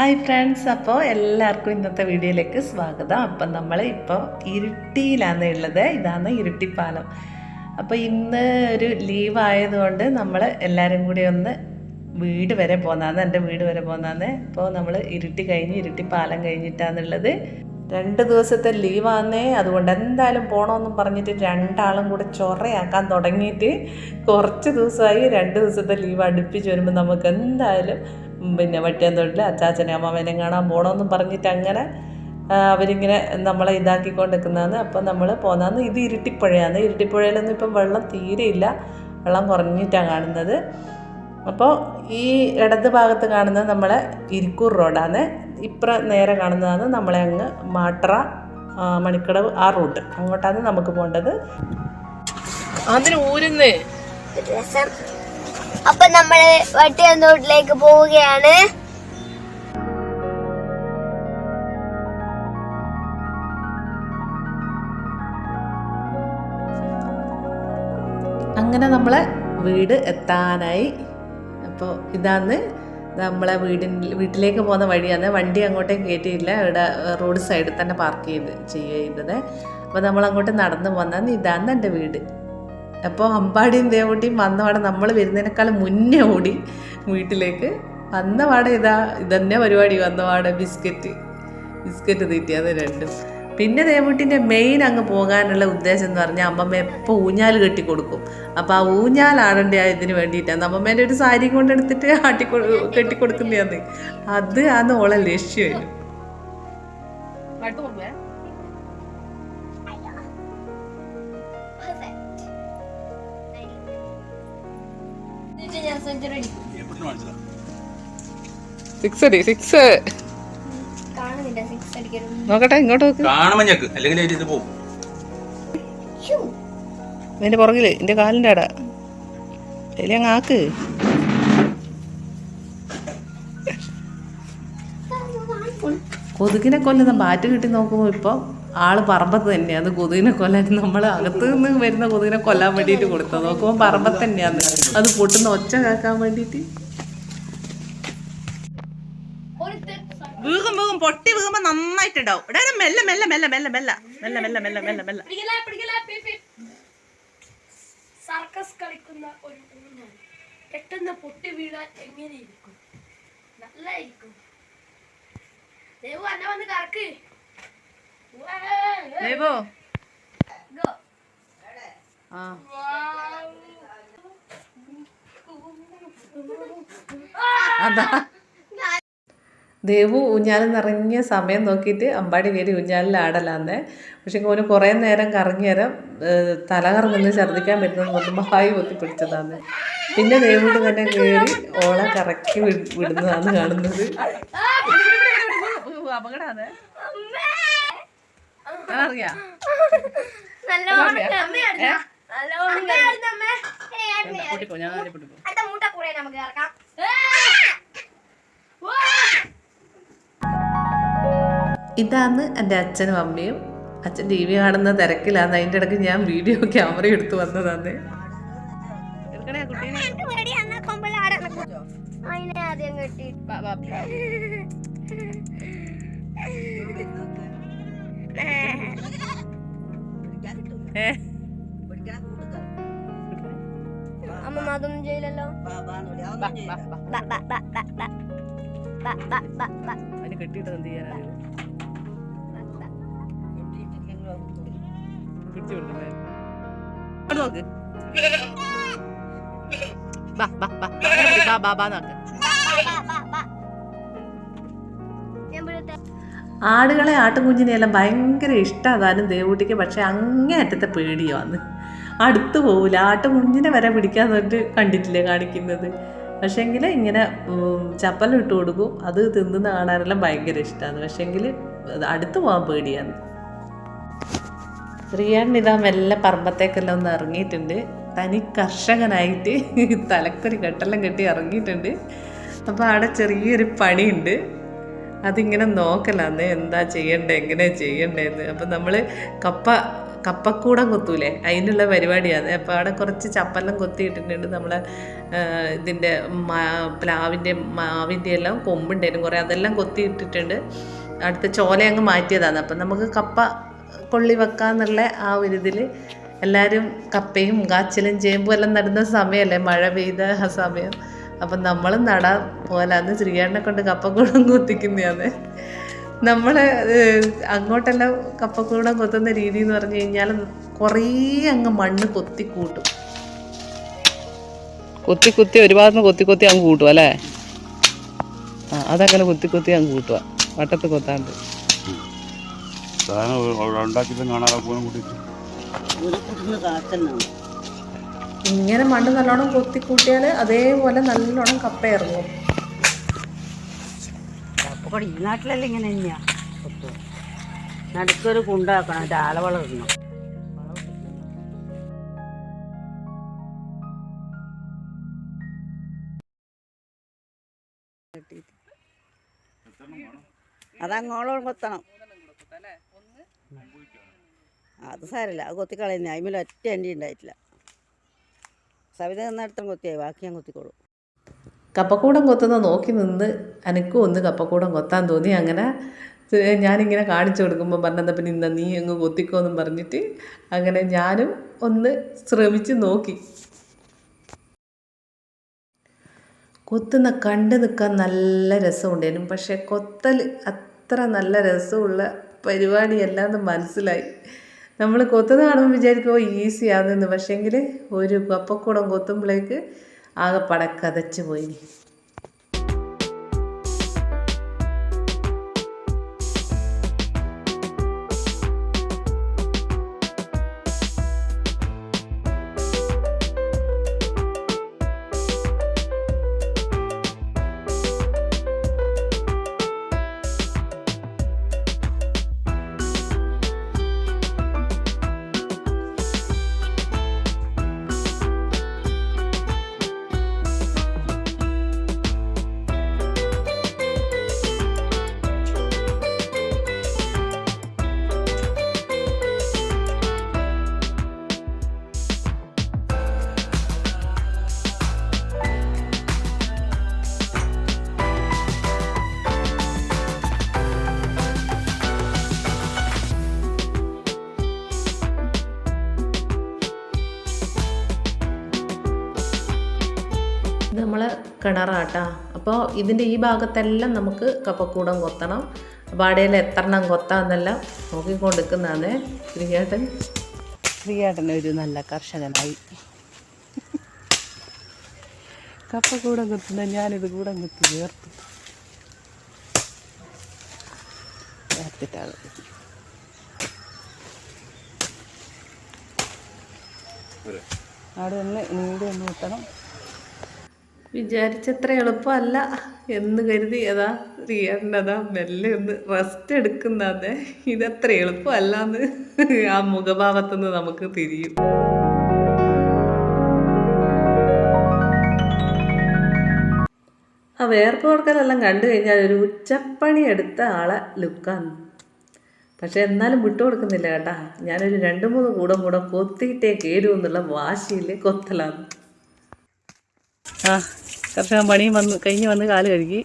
Hi friends അപ്പോൾ എല്ലാവർക്കും ഇന്നത്തെ വീഡിയോയിലേക്ക് സ്വാഗതം. അപ്പം നമ്മൾ ഇപ്പോൾ ഇരുട്ടിയിലാണ് ഉള്ളത്. ഇതാണ് ഇരുട്ടിപ്പാലം. അപ്പോൾ ഇന്ന് ഒരു ലീവ് ആയതുകൊണ്ട് നമ്മൾ എല്ലാവരും കൂടി ഒന്ന് വീട് വരെ പോകുന്നതാണ് എന്റെ വീട് വരെ പോകുന്നതാണ് അപ്പോൾ നമ്മൾ ഇരുട്ടി കഴിഞ്ഞ് ഇരുട്ടിപ്പാലം കഴിഞ്ഞിട്ടാണുള്ളത് രണ്ട് ദിവസത്തെ ലീവാന്നേ അതുകൊണ്ട് എന്തായാലും പോകണമെന്നും പറഞ്ഞിട്ട് രണ്ടാളും കൂടെ ചൊറയാക്കാൻ തുടങ്ങിയിട്ട് കുറച്ച് ദിവസമായി രണ്ട് ദിവസത്തെ ലീവ് അടുപ്പിച്ച് വരുമ്പോൾ നമുക്ക് എന്തായാലും പിന്നെ വട്ടിയന്തൊട്ടിൽ അച്ചാച്ചനെ അമ്മാവനെ കാണാൻ പോകണമെന്നും പറഞ്ഞിട്ട് അങ്ങനെ അവരിങ്ങനെ നമ്മളെ ഇതാക്കിക്കൊണ്ട് നിൽക്കുന്നതാണ് അപ്പോൾ നമ്മൾ പോകുന്നതെന്ന് ഇത് ഇരുട്ടിപ്പുഴയാണ്. ഇരുട്ടിപ്പുഴയിലൊന്നും ഇപ്പം വെള്ളം തീരെയില്ല വെള്ളം കുറഞ്ഞിട്ടാണ് കാണുന്നത്. അപ്പോൾ ഈ ഇടത് ഭാഗത്ത് കാണുന്നത് നമ്മളെ ഇരിക്കൂർ റോഡാണ്. ഇപ്പുറ നേരെ കാണുന്നതാണ് നമ്മളെ അങ്ങ് മാട്ര മണിക്കടവ് ആ റൂട്ട്. അങ്ങോട്ടാണ് നമുക്ക് പോകേണ്ടത്. അതിന് ഊരുന്നേ. അപ്പൊ നമ്മൾ വട്ടിയന്തോട്ടിലേക്ക് പോവുകയാണ്. അങ്ങനെ നമ്മളെ വീട് എത്താനായി. അപ്പോൾ ഇതാന്ന് നമ്മളെ വീടിന് വീട്ടിലേക്ക് പോകുന്ന വഴിയാണ്. വണ്ടി അങ്ങോട്ടേക്ക് കയറ്റിയില്ല ഇവിടെ റോഡ് സൈഡിൽ തന്നെ പാർക്ക് ചെയ്ത് ചെയ്തത് അപ്പോൾ നമ്മൾ അങ്ങോട്ട് നടന്നു പോന്നാന്ന് ഇതാണ് എന്റെ വീട്. അപ്പോൾ അമ്പാടിയും ദേവൂട്ടിയും വന്നപാടെ നമ്മൾ വരുന്നതിനേക്കാൾ മുന്നേ ഓടി വീട്ടിലേക്ക്. വന്നപാടെ ഇതാ ഇതന്നെ പരിപാടി വന്നപാടെ ബിസ്ക്കറ്റ്. ബിസ്ക്കറ്റ് തീറ്റിയാണ് രണ്ടും. പിന്നെ ദേവൂട്ടിന്റെ മെയിൻ അങ്ങ് പോകാനുള്ള ഉദ്ദേശം എന്ന് പറഞ്ഞാൽ അമ്മമ്മ എപ്പോൾ ഊഞ്ഞാൽ കെട്ടി കൊടുക്കും. അപ്പോൾ ആ ഊഞ്ഞാൽ ആടേണ്ട ഇതിന് വേണ്ടിയിട്ടാണ്. അമ്മമ്മേന്റെ ഒരു സാരി കൊണ്ടെടുത്തിട്ട് ആട്ടി കെട്ടി കൊടുക്കുന്നതാണ് അത് ആണ് ഓളെ ലക്ഷ്യം ഞാൻ സിക്സ് അടി സിക്സ് നോക്കട്ടെ ഇങ്ങോട്ട് നോക്ക്. കാണുമ്പോ ഞെക്ക്. അല്ലെങ്കിൽ ഇത് പോകും പുറകിൽ എന്റെ കാലിന്റെ അട എലി അങ്ങ് ആക്ക്. കൊതുകിനെ കൊല്ലുന്ന ബാറ്റ് കിട്ടി നോക്കുമ്പോൾ ഇപ്പോൾ ആൾ പറമ്പത്ത് തന്നെയാണ് കൊതുകിനെ കൊല്ലാൻ നമ്മൾ അകത്ത് നിന്ന് വരുന്ന കൊതുകിനെ കൊല്ലാൻ വേണ്ടിയിട്ട് കൊടുത്തത്. നോക്കുമ്പോൾ പറമ്പത്ത് തന്നെയാണ് അത് പൊട്ടുന്ന ഒച്ച കേൾക്കാൻ വേണ്ടിയിട്ട്. വീകും വീകും പൊട്ടി വീകുമ്പോ നന്നായിട്ടുണ്ടാവും. ഇവിടെ മെല്ലെ മെല്ലെ മെല്ലെ മെല്ലെ മെല്ലെ. മെല്ലെ മെല്ലെ മെല്ലെ മെല്ലെ മെല്ലെ. സർക്കസ് കളിക്കുന്ന ഒരു ഊഞ്ഞാൽ പെട്ടെന്ന് പൊട്ടി വീഴാൻ എങ്ങനെയിരിക്കും നല്ലായിരിക്കും. ദേവു അന്ന വന്ന് കറക്ക്. ദൈവോ ആ. അതാ. ദേവു ഊഞ്ഞാൽ നിറഞ്ഞ സമയം നോക്കിയിട്ട് അമ്പാടി കയറി ഊഞ്ഞാലിൽ ആടലാന്നേ. പക്ഷെ ഓന് കുറേ നേരം കറങ്ങി നേരം ഏഹ്, തല കറങ്ങുന്ന ഛർദ്ദിക്കാൻ പറ്റുന്നത് നോക്കുമ്പോൾ ഒത്തിപ്പിടിച്ചതാന്ന് പിന്നെ ദേവോട് തന്നെ കയറി ഓളെ കറക്കി വിടുന്നതാണ് കാണുന്നത്. അപകടമാണ് അറിയാം പൊട്ടിപ്പോ ഞാൻ പൊട്ടിപ്പോ നമുക്ക് ഇറക്കാം ഇതാണ് എന്റെ അച്ഛനും അമ്മയും. അച്ഛൻ ടി വി കാണുന്ന തിരക്കിലാണ്. അതിന്റെ ഇടയ്ക്ക് ഞാൻ വീഡിയോ ക്യാമറ എടുത്തു വന്നതാണ്. കെട്ടി അമ്മ അതൊന്നും ചെയ്യില്ലല്ലോ അതിന് കെട്ടിയിട്ട് എന്ത് ചെയ്യാനാണ് പിടിച്ചു വിടണ്ടേ നോക്ക് ബാ ബാ ബാ ബാ ബാ ബാ നോക്ക് ആടുകളെ ആട്ടുംകുഞ്ഞിനെയെല്ലാം ഭയങ്കര ഇഷ്ടമാതാനും ദേവൂട്ടിക്ക്. പക്ഷേ അങ്ങേ അറ്റത്തെ പേടിയാണ് അടുത്ത് പോവില്ല ആട്ടുംകുഞ്ഞിനെ വരെ പിടിക്കാൻ തൊട്ട് കണ്ടിട്ടില്ലേ കാണിക്കുന്നത്. പക്ഷേങ്കിൽ ഇങ്ങനെ ചപ്പലം ഇട്ട് കൊടുക്കും. അത് തിന്നുന്ന കാണാനെല്ലാം ഭയങ്കര ഇഷ്ടമാണ് പക്ഷേങ്കിൽ അടുത്ത് പോകാൻ പേടിയാണ് ഇതാ മെല്ലെ പറമ്പത്തേക്കെല്ലാം ഒന്ന് ഇറങ്ങിയിട്ടുണ്ട്. തനി കർഷകനായിട്ട് തലക്കൊരു കെട്ടെല്ലാം കെട്ടി ഇറങ്ങിയിട്ടുണ്ട്. അപ്പോൾ അവിടെ ചെറിയൊരു പണിയുണ്ട്. അതിങ്ങനെ നോക്കലാന്ന് എന്താ ചെയ്യണ്ടേ എങ്ങനെ ചെയ്യണ്ടേന്ന് അപ്പം നമ്മൾ കപ്പ കപ്പക്കൂടം കൊത്തൂലേ അതിനുള്ള പരിപാടിയാണ്. അപ്പോൾ അവിടെ കുറച്ച് ചപ്പെല്ലാം കൊത്തിയിട്ടിട്ടുണ്ട് നമ്മളെ ഇതിന്റെ പ്ലാവിന്റെ മാവിന്റെ എല്ലാം കൊമ്പുണ്ടായിരുന്നു കുറേ അതെല്ലാം കൊത്തിയിട്ടിട്ടുണ്ട്. അടുത്ത ചോല അങ്ങ് മാറ്റിയതാണ്. അപ്പം നമുക്ക് കപ്പ കൊള്ളി വെക്കാന്നുള്ള ആ ഒരു ഇതിൽ എല്ലാവരും കപ്പയും കാച്ചിലും ചേമ്പും എല്ലാം നടുന്ന സമയമല്ലേ മഴ പെയ്ത ആ സമയം. അപ്പം നമ്മൾ നടാൻ പോലെ അന്ന് ശ്രീകണ്ഠനെ കൊണ്ട് കപ്പക്കൂടം കുത്തിക്കുന്നതാണ് നമ്മൾ അങ്ങോട്ടെല്ലാം കപ്പക്കൂടം കൊത്തുന്ന രീതി എന്ന് പറഞ്ഞു കഴിഞ്ഞാൽ കുറേ അങ്ങ് മണ്ണ് കൊത്തി കൂട്ടും. കൊത്തി കുത്തി ഒരു ഭാഗത്ത് കൊത്തി കൊത്തി അങ്ങ് കൂട്ടുക അല്ലേ? ആ അതങ്ങനെ കുത്തി കുത്തി അങ്ങ് കൂട്ടുക. വട്ടത്ത് കൊത്താണ്ട്. സാധനം ഉണ്ടാക്കിയിട്ട് കാണാതെ പോകാൻ കൂട്ടിയിട്ട്. ഇങ്ങനെ മണ്ണ് നല്ലോണം കൊത്തി കൂട്ടിയാൽ അതേപോലെ നല്ലോണം കപ്പ ഇറങ്ങും അപ്പൊ ഈ നാട്ടിലല്ല ഇങ്ങനെ തന്നെയാ. നടുക്കൊരു കുണ്ടാക്കണം ഒരാള വളർന്നു അതങ്ങോളം കൊത്തണം. അത് സാരല്ല അത് കൊത്തിക്കളയുന്ന. അതിമേൽ ഒറ്റ ഉണ്ടായിട്ടില്ല. സവിത നിന്നിടത്തും കൊത്തിയായി ബാക്കി ഞാൻ കൊത്തിക്കോളും. കപ്പക്കൂടം കൊത്തുന്ന നോക്കി നിന്ന് എനിക്കും ഒന്ന് കപ്പക്കൂടം കൊത്താൻ തോന്നി. അങ്ങനെ ഞാനിങ്ങനെ കാണിച്ചു കൊടുക്കുമ്പോൾ പറഞ്ഞത് പിന്നെ ഇന്ന നീ അങ്ങ് കൊത്തിക്കോന്നും പറഞ്ഞിട്ട് അങ്ങനെ ഞാനും ഒന്ന് ശ്രമിച്ച് നോക്കി. കൊത്തുന്ന കണ്ടു നിൽക്കാൻ നല്ല രസമുണ്ടായിരുന്നു പക്ഷേ കൊത്തൽ അത്ര നല്ല രസമുള്ള പരിപാടിയല്ല എന്ന് മനസ്സിലായി. നമ്മൾ കൊത്തുന്ന കാണുമ്പോൾ വിചാരിക്കുമോ ഈസി ആണെന്ന്. പക്ഷേങ്കിൽ ഒരു കപ്പക്കൂടം കൊത്തുമ്പോഴേക്ക് ആകെ പടക്കതച്ച് പോയി കിണറാട്ടാ. അപ്പോൾ ഇതിന്റെ ഈ ഭാഗത്തെല്ലാം നമുക്ക് കപ്പക്കൂടം കൊത്തണം. അപ്പോൾ അടയിൽ എത്ര എണ്ണം കൊത്താന്നെല്ലാം നോക്കിക്കൊണ്ടിരിക്കുന്നതാണ്. ശ്രീയേട്ടൻ. ശ്രീയേട്ടൻ ഒരു നല്ല കർഷകനായി. കപ്പ കൂടം കുത്തുന്ന ഞാനിത് കൂടം കുത്തി ചേർത്തു ചേർത്തിട്ടാണ് അവിടെ ഒന്ന് നീടി ഒന്ന് കുത്തണം. വിചാരിച്ചത്ര എളുപ്പമല്ല എന്ന് കരുതി അതാ ശ്രീയേട്ടനതാ മെല്ലെ ഒന്ന് റെസ്റ്റ് എടുക്കുന്നതെ. ഇതത്ര എളുപ്പമല്ല എന്ന് ആ മുഖഭാവത്തുനിന്ന് നമുക്ക് തിരിയും. ആ വേർപ്പ് കൊടുക്കലെല്ലാം കണ്ടു കഴിഞ്ഞാൽ ഒരു ഉച്ചപ്പണി എടുത്ത ആളെ ലുക്കാണ് പക്ഷെ എന്നാലും വിട്ടു കൊടുക്കുന്നില്ല കേട്ടാ. ഞാനൊരു രണ്ട് മൂന്ന് കൂടം കൂടെ കൊത്തിയിട്ടേ കയറുമെന്നുള്ള വാശിയിൽ കൊത്തലാണ് ആ കർഷകൻ പണിയും വന്ന് കഴിഞ്ഞ് വന്ന് കാൽ കഴുകി.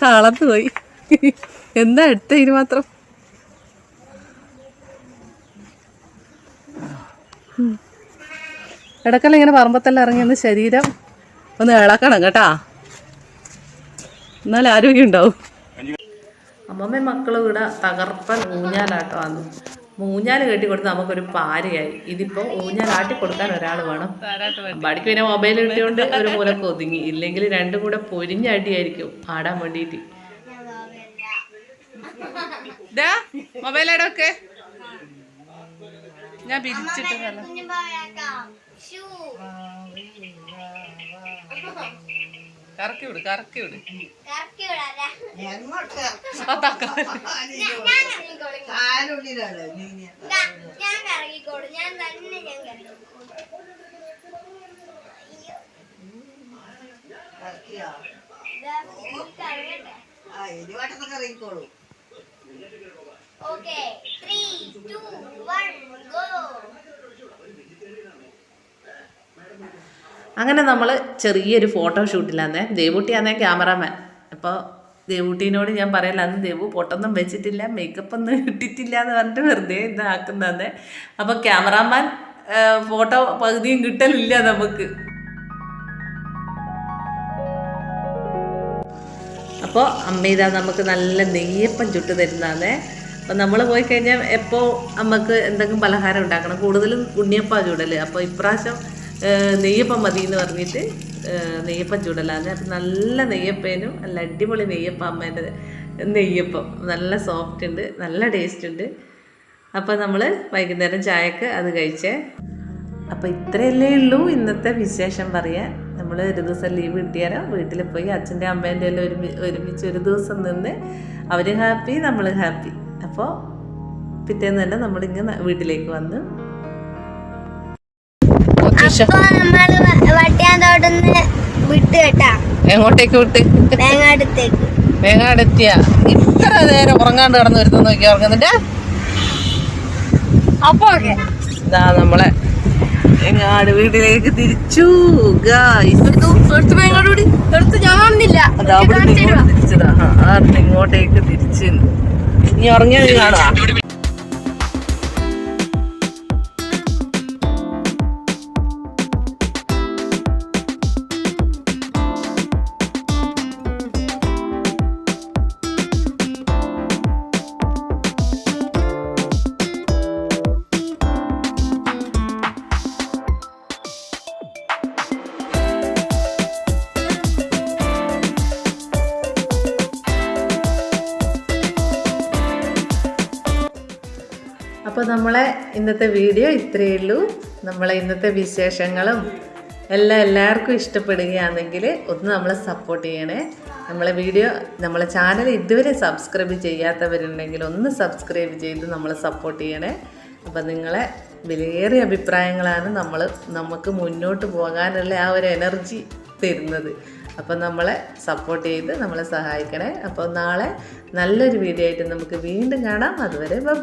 തളത്ത് പോയി. എന്താ എടുത്ത ഇതിന് മാത്രം? ഇടക്കല്ല ഇങ്ങനെ പറമ്പത്തെല്ലാം ഇറങ്ങി ഒന്ന് ശരീരം ഒന്ന് ഇളക്കണം കേട്ടാ. എന്നാലും ആരോഗ്യം ഉണ്ടാവും. അമ്മമ്മ മക്കളും ഇവിടെ തകർപ്പൻ ഊഞ്ഞാലാട്ടോ ആണ് ഊഞ്ഞാൽ കെട്ടി കൊടുത്ത് നമുക്കൊരു പാരയായി. ഇതിപ്പോൾ ഊഞ്ഞാലാട്ടി കൊടുക്കാൻ ഒരാൾ വേണം. അമ്പാടിക്ക് പിന്നെ മൊബൈൽ കിട്ടിയോണ്ട് ഒരു മൂലക്ക് ഒതുങ്ങി. ഇല്ലെങ്കിൽ രണ്ടും കൂടെ പൊരിഞ്ഞടിയായിരിക്കും. ആടാൻ വേണ്ടിയിട്ട് മൊബൈൽ ഇടൊക്കെ ഞാൻ പിരിച്ചിട്ട് കറക്കി വിട് കറക്കി വിട് ഞാൻ കറങ്ങിക്കോളും. ഞാൻ തന്നെ ഞാൻ കറങ്ങിക്കോളും ഇതാ, ഈ കറങ്ങട്ടെ. Okay three two one go അങ്ങനെ നമ്മൾ ചെറിയൊരു ഫോട്ടോ ഷൂട്ടിലാന്നേ ദേവൂട്ടിയാന്നേ ക്യാമറാമാൻ. അപ്പോൾ ദേവൂട്ടീനോട് ഞാൻ പറയല അന്ന് ദേവു പൊട്ടൊന്നും വെച്ചിട്ടില്ല മേക്കപ്പ് ഒന്നും ഇട്ടിട്ടില്ല എന്ന് പറഞ്ഞിട്ട് വെറുതെ ഇതാക്കുന്നതന്നെ അപ്പോൾ ക്യാമറാമാൻ ഫോട്ടോ പകുതിയും കിട്ടലില്ല നമുക്ക്. അപ്പോൾ അമ്മ ഇതാ നമുക്ക് നല്ല നെയ്യപ്പം ചുട്ട് തരുന്നതാണേ അപ്പോൾ നമ്മൾ പോയി കഴിഞ്ഞാൽ എപ്പോൾ നമുക്ക് എന്തെങ്കിലും പലഹാരം ഉണ്ടാക്കണം? കൂടുതലും ഉണ്ണിയപ്പം ചൂടൽ അപ്പോൾ ഇപ്രാവശ്യം നെയ്യപ്പം മതി എന്ന് പറഞ്ഞിട്ട് നെയ്യപ്പം ചൂടലാണ് അപ്പം നല്ല നെയ്യപ്പേനും നല്ല അടിപൊളി നെയ്യപ്പം അമ്മേന്റെ നെയ്യപ്പം. നല്ല സോഫ്റ്റ് ഉണ്ട് നല്ല ടേസ്റ്റ് ഉണ്ട്. അപ്പം നമ്മൾ വൈകുന്നേരം ചായക്ക് അത് കഴിച്ചേ. അപ്പോൾ ഇത്രയല്ലേ ഉള്ളൂ ഇന്നത്തെ വിശേഷം പറയാൻ. നമ്മൾ ഒരു ദിവസം ലീവ് കിട്ടിയാലോ? വീട്ടിൽ പോയി അച്ഛന്റെ അമ്മേന്റെ എല്ലാം ഒരുമി ഒരുമിച്ച് ഒരു ദിവസം നിന്ന് അവർ ഹാപ്പി നമ്മൾ ഹാപ്പി അപ്പോൾ പിറ്റേന്ന് തന്നെ നമ്മളിങ്ങനെ വീട്ടിലേക്ക് വന്ന് അപ്പൊ വട്ടിയാന്തോട്ടന്ന് വിട്ട് കേട്ടാ. എങ്ങോട്ടേക്ക് വിട്ട്? വേങ്ങാടെത്തിയ ഇത്ര നേരം ഉറങ്ങാണ്ട് കിടന്ന് വരുത്തുന്ന നോക്കി ഉറങ്ങുന്നുണ്ട്. അപ്പൊ ഇതാ നമ്മളെ വേങ്ങാട് വീട്ടിലേക്ക് തിരിച്ചു. ഇങ്ങോട്ടേക്ക് തിരിച്ചു ഇനി ഞാൻ അപ്പോൾ നമ്മളെ ഇന്നത്തെ വീഡിയോ ഇത്രയേ ഉള്ളൂ. നമ്മളെ ഇന്നത്തെ വിശേഷങ്ങളും എല്ലാം എല്ലാവർക്കും ഇഷ്ടപ്പെടുകയാണെങ്കിൽ ഒന്ന് നമ്മളെ സപ്പോർട്ട് ചെയ്യണേ. നമ്മളെ വീഡിയോ നമ്മളെ ചാനൽ ഇതുവരെ സബ്സ്ക്രൈബ് ചെയ്യാത്തവരുണ്ടെങ്കിൽ ഒന്ന് സബ്സ്ക്രൈബ് ചെയ്ത് നമ്മളെ സപ്പോർട്ട് ചെയ്യണേ. അപ്പം നിങ്ങളെ വിലയേറിയ അഭിപ്രായങ്ങളാണ് നമ്മൾ നമുക്ക് മുന്നോട്ട് പോകാനുള്ള ആ ഒരു എനർജി തരുന്നത്. അപ്പം നമ്മളെ സപ്പോർട്ട് ചെയ്ത് നമ്മളെ സഹായിക്കണേ. അപ്പോൾ നാളെ നല്ലൊരു വീഡിയോ ആയിട്ട് നമുക്ക് വീണ്ടും കാണാം. അതുവരെ ബൈ